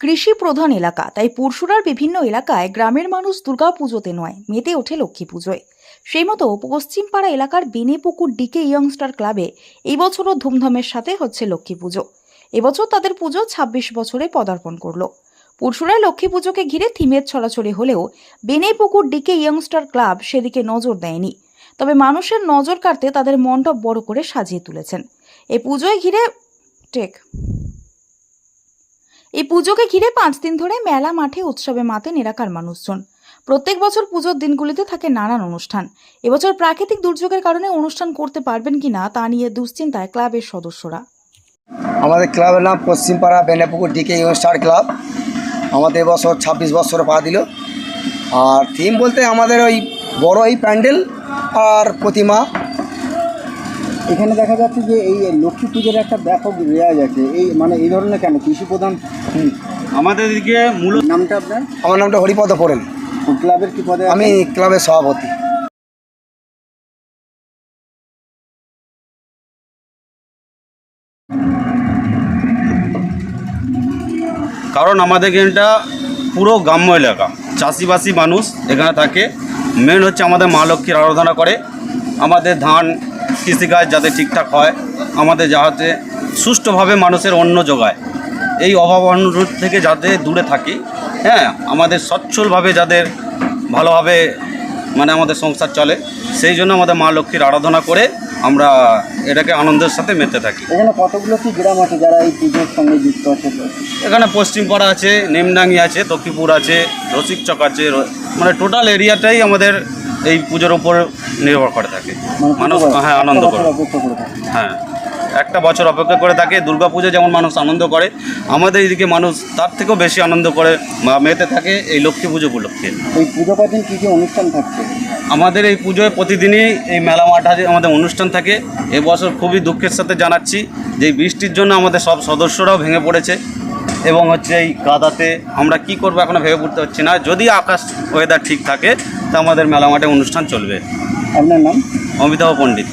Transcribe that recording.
কৃষি প্রধান এলাকা, তাই পরশুরার বিভিন্ন এলাকায় গ্রামের মানুষ দুর্গা পুজোতে নয়, মেতে ওঠে লক্ষ্মী পুজোয়। সেই মতো পশ্চিমপাড়া এলাকার বেনেপুকুর ডিকে ইয়ংস্টার ক্লাবে এই বছরও ধুমধামের সাথে হচ্ছে লক্ষ্মী পুজো। এবছর তাদের পুজো ছাব্বিশ বছরে পদার্পণ করল। পরশুরায় লক্ষ্মী পুজোকে ঘিরে থিমের ছড়াছড়ি হলেও বেনেপুকুর ডিকে ইয়ংস্টার ক্লাব সেদিকে নজর দেয়নি। তবে মানুষের নজর কাড়তে তাদের মণ্ডপ বড় করে সাজিয়ে তুলেছেন। এই পুজোয় ঘিরে টেক এই পুজোকে ঘিরে পাঁচ দিন ধরে মেলা, মাঠে, উৎসবে মাতেন এলাকার মানুষজন। প্রত্যেক বছর পুজোর দিনগুলিতে থাকে নানান অনুষ্ঠান। এবছর প্রাকৃতিক দুর্যোগের কারণে অনুষ্ঠান করতে পারবেন কিনা তা নিয়ে দুশ্চিন্তায় ক্লাবের সদস্যরা। আমাদের ক্লাবের নাম Paschimpara Benapukur DK star club আমাদের এবছর ছাব্বিশ বছরে পা দিল। আর থিম বলতে আমাদের ওই বড় এই প্যান্ডেল আর প্রতিমা। এখানে দেখা যাচ্ছে যে এই লক্ষ্মী পুজোর একটা ব্যাপক রেওয়াজ আছে। এই মানে এই ধরনের কেন? কৃষি প্রধান আমাদের দিকে মূলত নামটা আপনার? আমার নামটা হরিপদ পোরেল ক্লাবের কি পদে আমি ক্লাবের সভাপতি। কারণ আমাদের এখানটা পুরো গ্রাম্য এলাকা। চাষিবাসী মানুষ এখানে থাকে। মেন হচ্ছে আমাদের মা লক্ষ্মীর আরাধনা করে। আমাদের ধান কৃষিকাজ যাতে ঠিকঠাক হয় আমাদের যাতে সুষ্ঠুভাবে মানুষের অন্ন যোগায়। এই অভাব অনটন থেকে যাতে দূরে থাকি হ্যাঁ আমাদের সচ্ছলভাবে যাদের ভালোভাবে মানে আমাদের সংসার চলে সেই জন্য আমাদের মা লক্ষ্মীর আরাধনা করে আমরা এটাকে আনন্দের সাথে মেতে থাকি। এখানে কতগুলো কি গ্রাম আছে যারা এই পুজোর সঙ্গে যুক্ত আছে? এখানে পশ্চিমপাড়া আছে নিমডাঙ্গি আছে তকিপুর আছে রসিকচক আছে মানে টোটাল এরিয়াটাই আমাদের এই পুজোর উপর নির্ভর করে থাকে। মানে মানুষ হ্যাঁ আনন্দ করে। হ্যাঁ। একটা বছর অপেক্ষা করে থাকে দুর্গা পুজো যেমন মানুষ আনন্দ করে আমাদের এদিকে মানুষ তার থেকেও বেশি আনন্দ করে মেতে থাকে এই লক্ষ্মী পুজো উপলক্ষে। এই পুজো কদিন কী কী অনুষ্ঠান থাকছে? আমাদের এই পুজোয় প্রতিদিনই এই মেলা মাঠে আমাদের অনুষ্ঠান থাকে। এবছর খুবই দুঃখের সাথে জানাচ্ছি যে এই বৃষ্টির জন্য আমাদের সব সদস্যরাও ভেঙে পড়েছে এবং হচ্ছে এই কাদাতে আমরা কি করব এখনও ভেবে পড়তে পারছি না। যদি আকাশ ওয়েদার ঠিক থাকে তা আমাদের মেলা মাঠে অনুষ্ঠান চলবে। আপনার নাম? অমিতাভ পণ্ডিত।